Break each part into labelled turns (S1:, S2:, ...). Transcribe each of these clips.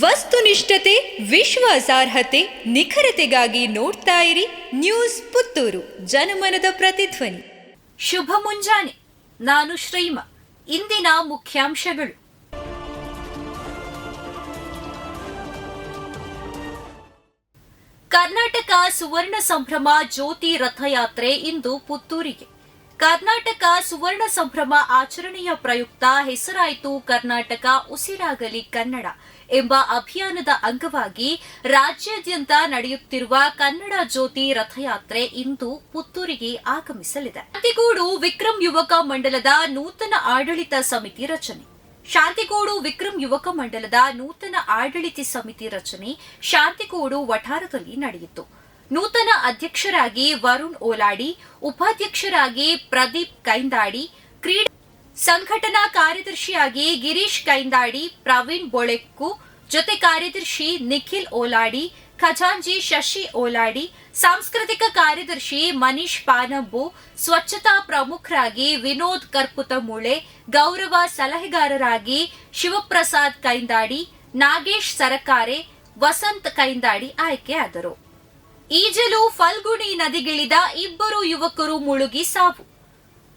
S1: ವಸ್ತುನಿಷ್ಠತೆ, ವಿಶ್ವಾಸಾರ್ಹತೆ, ನಿಖರತೆಗಾಗಿ ನೋಡ್ತಾ ಇರಿ ನ್ಯೂಸ್ ಪುತ್ತೂರು, ಜನಮನದ ಪ್ರತಿಧ್ವನಿ.
S2: ಶುಭ ಮುಂಜಾನೆ, ನಾನು ಶ್ರೀಮ, ಇಂದಿನ ಮುಖ್ಯಾಂಶಗಳು. ಕರ್ನಾಟಕ ಸುವರ್ಣ ಸಂಭ್ರಮ ಜ್ಯೋತಿ ರಥಯಾತ್ರೆ ಇಂದು ಪುತ್ತೂರಿಗೆ. ಕರ್ನಾಟಕ ಸುವರ್ಣ ಸಂಭ್ರಮ ಆಚರಣೆಯ ಪ್ರಯುಕ್ತ ಹೆಸರಾಯಿತು ಕರ್ನಾಟಕ ಉಸಿರಾಗಲಿ ಕನ್ನಡ ಎಂಬ ಅಭಿಯಾನದ ಅಂಗವಾಗಿ ರಾಜ್ಯಾದ್ಯಂತ ನಡೆಯುತ್ತಿರುವ ಕನ್ನಡ ಜ್ಯೋತಿ ರಥಯಾತ್ರೆ ಇಂದು ಪುತ್ತೂರಿಗೆ ಆಗಮಿಸಲಿದೆ. ಶಾಂತಿಗೂಡು ವಿಕ್ರಮ್ ಯುವಕ ಮಂಡಲದ ನೂತನ ಆಡಳಿತ ಸಮಿತಿ ರಚನೆ. ಶಾಂತಿಗೋಡು ವಿಕ್ರಮ್ ಯುವಕ ಮಂಡಲದ ನೂತನ ಆಡಳಿತ ಸಮಿತಿ ರಚನೆ ಶಾಂತಿಗೋಡು ವಠಾರದಲ್ಲಿ ನಡೆಯಿತು. ನೂತನ ಅಧ್ಯಕ್ಷರಾಗಿ ವರುಣ್ ಓಲಾಡಿ, ಉಪಾಧ್ಯಕ್ಷರಾಗಿ ಪ್ರದೀಪ್ ಕೈಂದಾಡಿ, ಕ್ರೀಡಾ ಸಂಘಟನಾ ಕಾರ್ಯದರ್ಶಿಯಾಗಿ ಗಿರೀಶ್ ಕೈಂದಾಡಿ, ಪ್ರವೀಣ್ ಬೊಳೆಕ್ಕು, ಜೊತೆ ಕಾರ್ಯದರ್ಶಿ ನಿಖಿಲ್ ಓಲಾಡಿ ಖಜಾಂಜಿ ಶಶಿ ಓಲಾಡಿ, ಸಾಂಸ್ಕೃತಿಕ ಕಾರ್ಯದರ್ಶಿ ಮನೀಶ್ ಪಾನಂಬು, ಸ್ವಚ್ಛತಾ ಪ್ರಮುಖರಾಗಿ ವಿನೋದ್ ಕರ್ಪುತಮೂಳೆ, ಗೌರವ ಸಲಹೆಗಾರರಾಗಿ ಶಿವಪ್ರಸಾದ್ ಕೈಂದಾಡಿ, ನಾಗೇಶ್ ಸರಕಾರೆ, ವಸಂತ್ ಕೈಂದಾಡಿ ಆಯ್ಕೆಯಾದರು. ಈಜಲು ಫಲ್ಗುಣಿ ನದಿಗಿಳಿದ ಇಬ್ಬರು ಯುವಕರು ಮುಳುಗಿ ಸಾವು.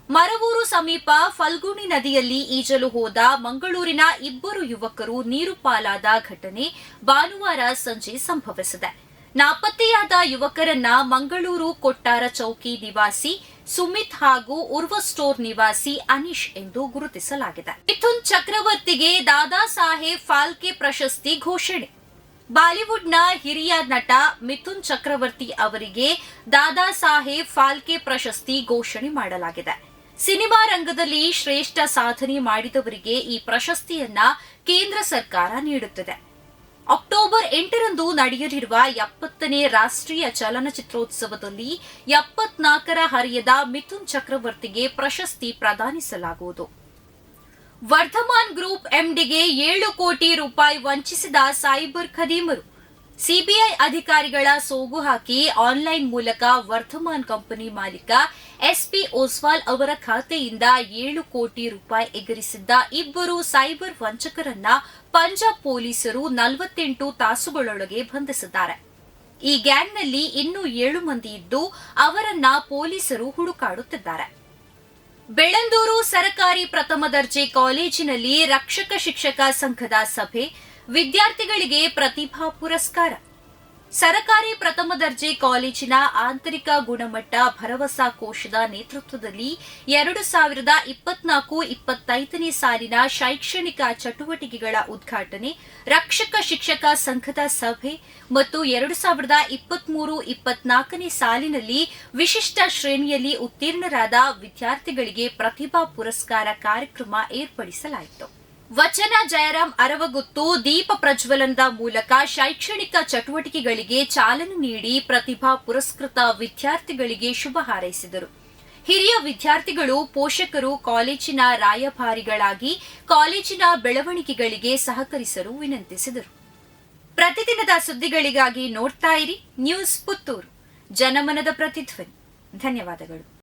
S2: ಮರವೂರು ಸಮೀಪ ಫಲ್ಗುಣಿ ನದಿಯಲ್ಲಿ ಈಜಲು ಹೋದ ಮಂಗಳೂರಿನ ಇಬ್ಬರು ಯುವಕರು ನೀರು ಪಾಲಾದ ಘಟನೆ ಭಾನುವಾರ ಸಂಜೆ ಸಂಭವಿಸಿದೆ. ನಾಪತ್ತೆಯಾದ ಯುವಕರನ್ನ ಮಂಗಳೂರು ಕೊಟ್ಟಾರ ಚೌಕಿ ನಿವಾಸಿ ಸುಮಿತ್ ಹಾಗೂ ಉರ್ವ ಸ್ಟೋರ್ ನಿವಾಸಿ ಅನೀಶ್ ಎಂದು ಗುರುತಿಸಲಾಗಿದೆ. ಮಿಥುನ್ ಚಕ್ರವರ್ತಿಗೆ ದಾದಾ ಸಾಹೇಬ್ ಫಾಲ್ಕೆ ಪ್ರಶಸ್ತಿ ಘೋಷಣೆ. ಬಾಲಿವುಡ್ನ ಹಿರಿಯ ನಟ ಮಿಥುನ್ ಚಕ್ರವರ್ತಿ ಅವರಿಗೆ ದಾದಾ ಸಾಹೇಬ್ ಫಾಲ್ಕೆ ಪ್ರಶಸ್ತಿ ಘೋಷಣೆ ಮಾಡಲಾಗಿದೆ. ಸಿನಿಮಾ ರಂಗದಲ್ಲಿ ಶ್ರೇಷ್ಠ ಸಾಧನೆ ಮಾಡಿದವರಿಗೆ ಈ ಪ್ರಶಸ್ತಿಯನ್ನ ಕೇಂದ್ರ ಸರ್ಕಾರ ನೀಡುತ್ತದೆ. ಅಕ್ಟೋಬರ್ ಎಂಟರಂದು ನಡೆಯಲಿರುವ ಎಪ್ಪತ್ತನೇ ರಾಷ್ಟ್ರೀಯ ಚಲನಚಿತ್ರೋತ್ಸವದಲ್ಲಿ ಎಪ್ಪತ್ನಾಲ್ಕರ ಹರಿಯದ ಮಿಥುನ್ ಚಕ್ರವರ್ತಿಗೆ ಪ್ರಶಸ್ತಿ ಪ್ರದಾನಿಸಲಾಗುವುದು. ವರ್ಧಮಾನ್ ಗ್ರೂಪ್ ಎಂಡಿಗೆ ಏಳು ಕೋಟಿ ರೂಪಾಯಿ ವಂಚಿಸಿದ ಸೈಬರ್ ಖದೀಮರು. ಸಿಬಿಐ ಅಧಿಕಾರಿಗಳ ಸೋಗು ಹಾಕಿ ಆನ್ಲೈನ್ ಮೂಲಕ ವರ್ಧಮಾನ್ ಕಂಪನಿ ಮಾಲೀಕ ಎಸ್ಪಿ ಓಸ್ವಾಲ್ ಅವರ ಖಾತೆಯಿಂದ ಏಳು ಕೋಟಿ ರೂಪಾಯಿ ಎಗರಿಸಿದ್ದ ಇಬ್ಬರು ಸೈಬರ್ ವಂಚಕರನ್ನ ಪಂಜಾಬ್ ಪೊಲೀಸರು ನಲವತ್ತೆಂಟು ತಾಸುಗಳೊಳಗೆ ಬಂಧಿಸಿದ್ದಾರೆ. ಈ ಗ್ಯಾಂಗ್ನಲ್ಲಿ ಇನ್ನೂ ಏಳು ಮಂದಿ ಇದ್ದು ಅವರನ್ನ ಪೊಲೀಸರು ಹುಡುಕಾಡುತ್ತಿದ್ದಾರೆ. ಬೆಳಂದೂರು ಸರಕಾರಿ ಪ್ರಥಮ ದರ್ಜೆ ಕಾಲೇಜಿನಲ್ಲಿ ರಕ್ಷಕ ಶಿಕ್ಷಕ ಸಂಘದ ಸಭೆ ವಿದ್ಯಾರ್ಥಿಗಳಿಗೆ ಪ್ರತಿಭಾ ಪುರಸ್ಕಾರ. ಸರಕಾರಿ ಪ್ರಥಮ ದರ್ಜೆ ಕಾಲೇಜಿನ ಆಂತರಿಕ ಗುಣಮಟ್ಟ ಭರವಸಾ ಕೋಶದ ನೇತೃತ್ವದಲ್ಲಿ ಎರಡು ಸಾವಿರದ ಇಪ್ಪತ್ನಾಲ್ಕು ಇಪ್ಪತ್ತೈದನೇ ಸಾಲಿನ ಶೈಕ್ಷಣಿಕ ಚಟುವಟಿಕೆಗಳ ಉದ್ಘಾಟನೆ, ರಕ್ಷಕ ಶಿಕ್ಷಕ ಸಂಘದ ಸಭೆ ಮತ್ತು ಎರಡು ಸಾವಿರದ ಇಪ್ಪತ್ಮೂರು ಇಪ್ಪತ್ನಾಲ್ಕನೇ ಸಾಲಿನಲ್ಲಿ ವಿಶಿಷ್ಟ ಶ್ರೇಣಿಯಲ್ಲಿ ಉತ್ತೀರ್ಣರಾದ ವಿದ್ಯಾರ್ಥಿಗಳಿಗೆ ಪ್ರತಿಭಾ ಪುರಸ್ಕಾರ ಕಾರ್ಯಕ್ರಮ ಏರ್ಪಡಿಸಲಾಯಿತು. ವಚನ ಜಯರಾಮ್ ಅರವಗುತ್ತು ದೀಪ ಪ್ರಜ್ವಲನದ ಮೂಲಕ ಶೈಕ್ಷಣಿಕ ಚಟುವಟಿಕೆಗಳಿಗೆ ಚಾಲನೆ ನೀಡಿ ಪ್ರತಿಭಾ ಪುರಸ್ಕೃತ ವಿದ್ಯಾರ್ಥಿಗಳಿಗೆ ಶುಭ ಹಾರೈಸಿದರು. ಹಿರಿಯ ವಿದ್ಯಾರ್ಥಿಗಳು, ಪೋಷಕರು, ಕಾಲೇಜಿನ ರಾಯಭಾರಿಗಳಾಗಿ ಕಾಲೇಜಿನ ಬೆಳವಣಿಗೆಗಳಿಗೆ ಸಹಕರಿಸಲು ವಿನಂತಿಸಿದರು. ಪ್ರತಿದಿನದ ಸುದ್ದಿಗಳಿಗಾಗಿ ನೋಡ್ತಾ ಇರಿ ನ್ಯೂಸ್ ಪುತ್ತೂರು. ಜನಮನದ ಪ್ರತಿಧ್ವನಿ. ಧನ್ಯವಾದಗಳು.